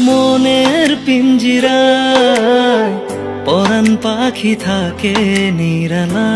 মনের পিঞ্জিরা পরাণ পাখি থাকে নিরালা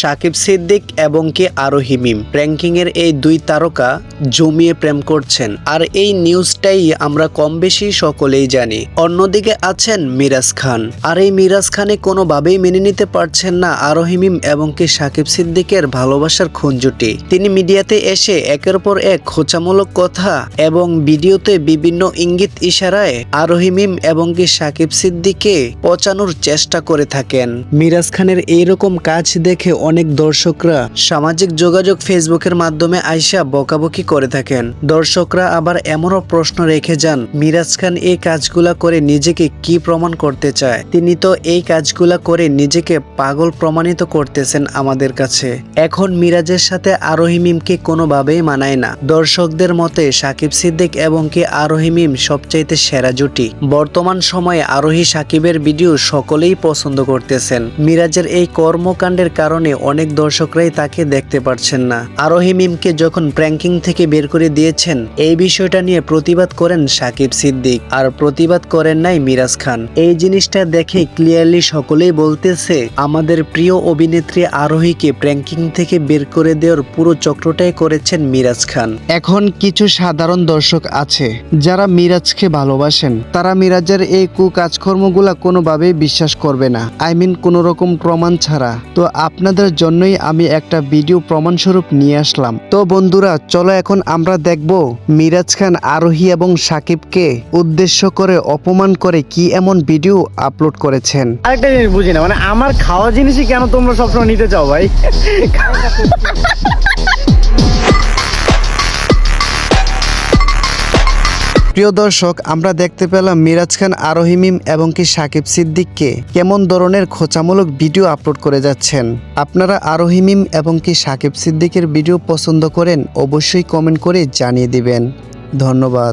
সাকিব সিদ্দিক এবং কি আরোহী মিম। র্যাঙ্কিং এর এই দুই তারকা জমিয়ে প্রেম করছেন। আর এই নিউজটাই আমরা কম বেশি সকলেই জানি। অন্যদিকে আছেন মিরাজ খান। আর এই মিরাজ খানে কোনোভাবেই মেনে নিতে পারছেন না আরোহী মিম এবং কি সাকিব সিদ্দিকের ভালোবাসার খুঞ্জুটি তিনি মিডিয়াতে এসে একের পর এক খোঁচামূলক কথা এবং ভিডিওতে বিভিন্ন ইঙ্গিত ইশারায় আরোহী মিম এবং কি সাকিব সিদ্দিককে পচানোর চেষ্টা করে থাকেন। মিরাজ খানের এইরকম কাজ দেখে অনেক দর্শকরা সামাজিক যোগাযোগ ফেসবুকের মাধ্যমে আইসা বকাবকি করে থাকেন। দর্শকরা আবার এমনও প্রশ্ন রেখে যান, মিরাজ খান এই কাজগুলা করে নিজেকে কি প্রমাণ করতে চায়? তিনি তো এই কাজগুলা করে নিজেকে পাগল প্রমাণিত করতেছেন আমাদের কাছে। এখন মিরাজের সাথে আরোহী মিমকে কোনোভাবেই মানায় না। দর্শকদের মতে সাকিব সিদ্দিক এবং কি আরোহী মিম সবচাইতে সেরা জুটি। বর্তমান সময়ে আরোহী সাকিবের ভিডিও সকলেই পছন্দ করতেছেন। মিরাজের এই কর্মকাণ্ডের কারণে অনেক দর্শকরাই তাকে দেখতে পারছেন না। আরোহী মিমকে যখন প্র্যাঙ্কিং থেকে বের করে দিয়েছেন, এই বিষয়টা নিয়ে প্রতিবাদ করেন সাকিব সিদ্দিক। আর প্রতিবাদ করেন নাই মিরাজ খান। এই জিনিসটা দেখে ক্লিয়ারলি সকলেই বলতেছে, আমাদের প্রিয় অভিনেত্রী আরোহীকে প্র্যাঙ্কিং থেকে বের করে দেওয়ার পুরো চক্রটাই করেছেন মিরাজ খান। এখন কিছু সাধারণ দর্শক আছে, যারা মিরাজকে ভালোবাসেন। তারা মিরাজের এই কু কাজকর্মগুলা কোনোভাবেই বিশ্বাস করবে না। আই মিন কোনো রকম প্রমাণ ছাড়া। তো আপনাদের জন্যই আমি একটা ভিডিও প্রমাণস্বরূপ নিয়ে আসলাম। তো বন্ধুরা, চলো এখন আমরা দেখব মিরাজ খান, আরোহী এবং সাকিবকে উদ্দেশ্য করে, অপমান করে কি এমন ভিডিও আপলোড করেছেন। আরেকটা জিনিস বুঝি না মানে আমার খাওয়া জিনিসই কেন তোমরা সবসময় নিতে চাও ভাই? প্রিয় দর্শক, আমরা দেখতে পেলাম মিরাজ খান আরোহিমিম এবং কি সাকিব সিদ্দিককে কেমন ধরনের খোঁচামূলক ভিডিও আপলোড করে যাচ্ছেন। আপনারা আরোহিমিম এবং কি সাকিব সিদ্দিকের ভিডিও পছন্দ করেন, অবশ্যই কমেন্ট করে জানিয়ে দিবেন। ধন্যবাদ।